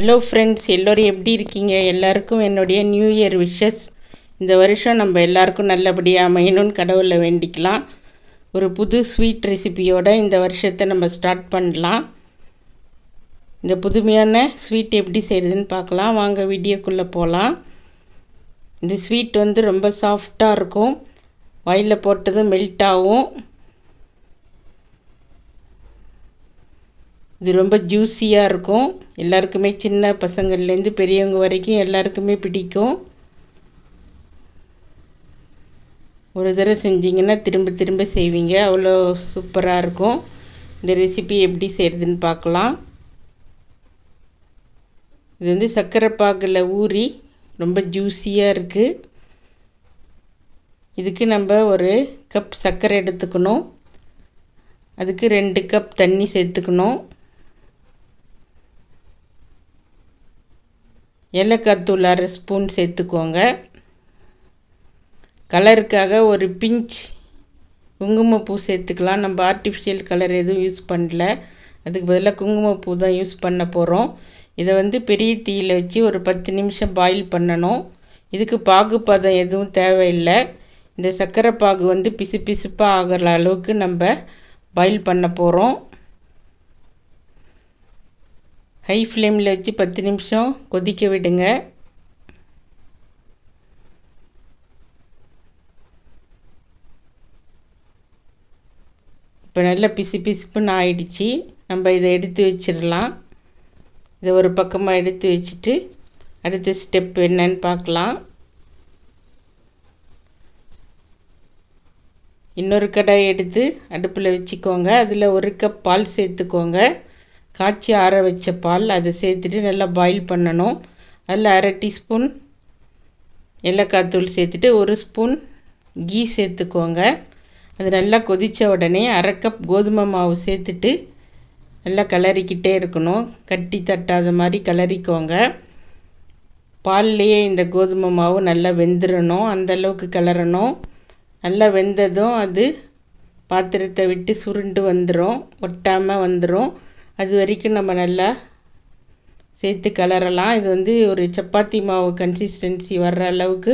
Hello friends எல்லோரும் எப்படி இருக்கீங்க? எல்லாருக்கும் என்னுடைய நியூ இயர் விஷஸ் இந்த வருஷம் நம்ம எல்லாருக்கும் நல்லபடியாக அமையணும்னு கடவுளை வேண்டிக்கலாம். ஒரு புது ஸ்வீட் ரெசிபியோட இந்த வருஷத்தை நம்ம ஸ்டார்ட் பண்ணலாம். இந்த புதுமையான ஸ்வீட் எப்படி செய்கிறதுன்னு பார்க்கலாம். வாங்க வீடியோக்குள்ளே போகலாம் இந்த ஸ்வீட் வந்து ரொம்ப சாஃப்டாக இருக்கும். வாயில் போட்டதும் மெல்ட் ஆகும். இது ரொம்ப ஜூஸியாக இருக்கும். எல்லாருக்குமே சின்ன பசங்கள்லேருந்து பெரியவங்க வரைக்கும் எல்லாருக்குமே பிடிக்கும். ஒரு தடவை செஞ்சிங்கன்னா திரும்ப திரும்ப செய்வீங்க. அவ்வளோ சூப்பராக இருக்கும். இந்த ரெசிபி எப்படி செய்கிறதுன்னு பார்க்கலாம். இது வந்து சர்க்கரை பாகில் ஊறி ரொம்ப ஜூஸியாக இருக்குது இதுக்கு நம்ம ஒரு கப் சர்க்கரை எடுத்துக்கணும். அதுக்கு ரெண்டு கப் தண்ணி சேர்த்துக்கணும். ஏலக்காய்த்தூள் அரை ஸ்பூன் சேர்த்துக்கோங்க. கலருக்காக ஒரு பிஞ்ச் குங்குமப்பூ சேர்த்துக்கலாம். நம்ம ஆர்டிஃபிஷியல் கலர் எதுவும் யூஸ் பண்ணல. அதுக்கு பதிலாக குங்குமப்பூ தான் யூஸ் பண்ண போகிறோம் இதை வந்து பெரிய தீயில் வச்சு ஒரு பத்து நிமிஷம் பாயில் பண்ணணும். இதுக்கு பாகு பதம் எதுவும் தேவையில்லை. இந்த சர்க்கரை பாகு வந்து பிசு பிசுப்பாக ஆகிற அளவுக்கு நம்ம பாயில் பண்ண போகிறோம் ஹை ஃப்ளேமில் வச்சு பத்து நிமிஷம் கொதிக்க விடுங்க. இப்போ நல்லா பிசு பிசுப்புன்னு ஆயிடுச்சு. நம்ம இதை எடுத்து வச்சிடலாம். இதை ஒரு பக்கமாக எடுத்து வச்சுட்டு அடுத்த ஸ்டெப் என்னன்னு பார்க்கலாம். இன்னொரு கடாய் எடுத்து அடுப்பில் வச்சுக்கோங்க. அதில் ஒரு கப் பால் சேர்த்துக்கோங்க. காய்ச்சி ஆற வச்ச பால் அதை சேர்த்துட்டு நல்லா பாயில் பண்ணணும். அதில் அரை டீஸ்பூன் ஏலக்காய் தூள் சேர்த்துட்டு ஒரு ஸ்பூன் கீ சேர்த்துக்கோங்க. அது நல்லா கொதித்த உடனே அரை கப் கோதுமை மாவு சேர்த்துட்டு நல்லா கிளறிக்கிட்டே இருக்கணும். கட்டி தட்டாத மாதிரி கிளறிக்கோங்க. பால்லையே இந்த கோதுமை மாவு நல்லா வெந்துடணும் அந்தளவுக்கு கிளறணும். நல்லா வெந்ததும் அது பாத்திரத்தை விட்டு சுருண்டு வந்துடும் ஒட்டாமல் வந்துடும் அது வரைக்கும் நம்ம நல்லா சேர்த்து கலரலாம். இது வந்து ஒரு சப்பாத்தி மாவு கன்சிஸ்டன்சி வர்ற அளவுக்கு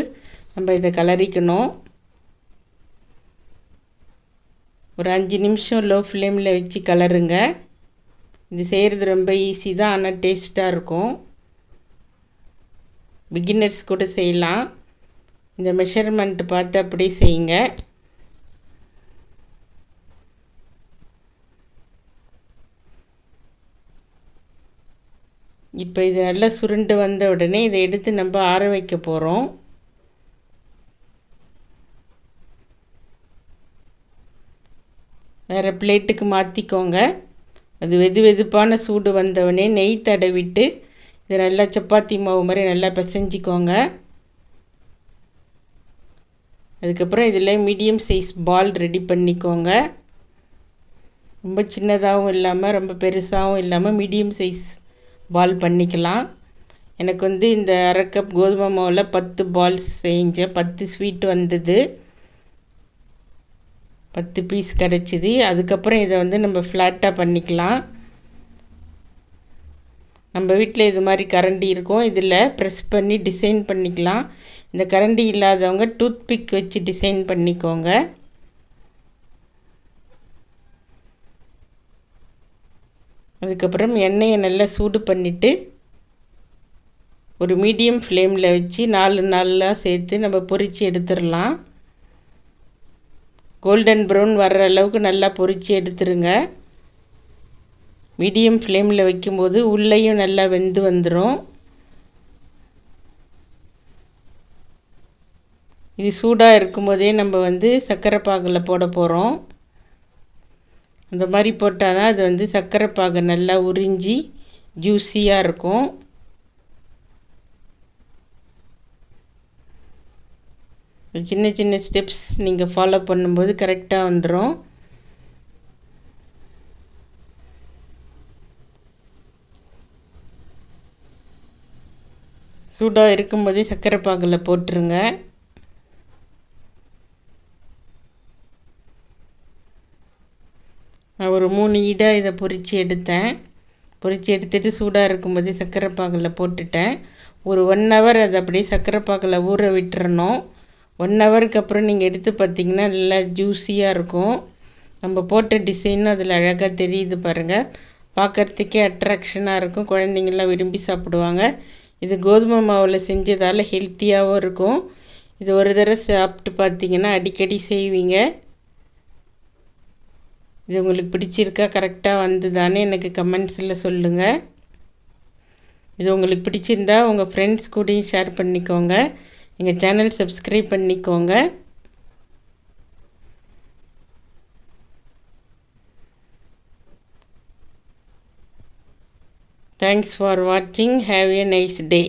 நம்ம இதை கலரிக்கணும். ஒரு அஞ்சு நிமிஷம் லோ ஃப்ளேமில் வச்சு கலருங்க. இது செய்கிறது ரொம்ப ஈஸி தான் ஆனால் டேஸ்ட்டாக இருக்கும். பிகினர்ஸ் கூட செய்யலாம். இந்த மெஷர்மெண்ட் பார்த்து அப்படியே செய்யுங்க. இப்போ இது நல்லா சுருண்டு வந்த உடனே இதை எடுத்து நம்ம ஆற வைக்க போகிறோம் வேறு பிளேட்டுக்கு மாற்றிக்கோங்க அது வெது வெதுப்பான சூடு வந்தவுடனே நெய் தடவிட்டு இதை நல்லா சப்பாத்தி மாவு மாதிரி நல்லா பிசைஞ்சிக்கோங்க. அதுக்கப்புறம் இதில் மீடியம் சைஸ் பால் ரெடி பண்ணிக்கோங்க. ரொம்ப சின்னதாகவும் இல்லாமல் ரொம்ப பெருசாகவும் இல்லாமல் மீடியம் சைஸ் பால் பண்ணிக்கலாம். எனக்கு வந்து இந்த அரை கப் கோதுமை மாவில் பத்து பால் செஞ்சேன் பத்து ஸ்வீட் வந்தது. பத்து பீஸ் கிடச்சிது. அதுக்கப்புறம் இதை வந்து நம்ம ஃப்ளாட்டாக பண்ணிக்கலாம். நம்ம வீட்டில் இது மாதிரி கரண்டி இருக்கும். இதில் ப்ரெஸ் பண்ணி டிசைன் பண்ணிக்கலாம். இந்த கரண்டி இல்லாதவங்க டூத் பிக் வச்சு டிசைன் பண்ணிக்கோங்க. அதுக்கப்புறம் எண்ணெயை நல்லா சூடு பண்ணிவிட்டு ஒரு மீடியம் ஃப்ளேமில் வச்சு நாலு நாளாக சேர்த்து நம்ம பொரித்து எடுத்துடலாம். கோல்டன் ப்ரௌன் வர்ற அளவுக்கு நல்லா பொரித்து எடுத்துருங்க. மீடியம் ஃப்ளேமில் வைக்கும்போது உள்ளேயும் நல்லா வெந்து வந்துடும் இது சூடாக இருக்கும்போதே நம்ம வந்து சர்க்கரை பாகில் போட போகிறோம். அந்த மாதிரி போட்டால் தான் அது வந்து சர்க்கரை பாகை நல்லா உறிஞ்சி ஜூஸியாக இருக்கும். சின்ன சின்ன ஸ்டெப்ஸ் நீங்கள் ஃபாலோ பண்ணும்போது கரெக்டாக வந்துடும் சூடாக இருக்கும்போதே சர்க்கரை பாகில் போட்டுருங்க. ஒரு மூணு ஈடாக இதை பொறிச்சு எடுத்தேன். பொரித்து எடுத்துகிட்டு சூடாக இருக்கும்போது சர்க்கரை பாகில் போட்டுட்டேன். ஒரு ஒன் ஹவர் அதை அப்படியே சர்க்கரை பாகில் ஊற விட்டுறணும். ஒன் ஹவருக்கு அப்புறம் நீங்கள் எடுத்து பார்த்தீங்கன்னா நல்லா ஜூஸியாக இருக்கும். நம்ம போட்ட டிசைனும் அதில் அழகாக தெரியுது பாருங்கள் பார்க்குறதுக்கே அட்ராக்ஷனாக இருக்கும். குழந்தைங்கள்லாம் விரும்பி சாப்பிடுவாங்க. இது கோதுமை மாவில் செஞ்சதால் ஹெல்த்தியாகவும் இருக்கும். இது ஒரு தடவை சாப்பிட்டு பார்த்தீங்கன்னா அடிக்கடி செய்வீங்க. இது உங்களுக்கு பிடிச்சிருக்கா கரெக்டாக வந்து தானே எனக்கு கமெண்ட்ஸில் சொல்லுங்கள் இது உங்களுக்கு பிடிச்சிருந்தா உங்கள் ஃப்ரெண்ட்ஸ் கூடயும் ஷேர் பண்ணிக்கோங்க. எங்கள் சேனல் சப்ஸ்கிரைப் பண்ணிக்கோங்க. தேங்க்ஸ் ஃபார் வாட்சிங் ஹாவ் எ நைஸ் டே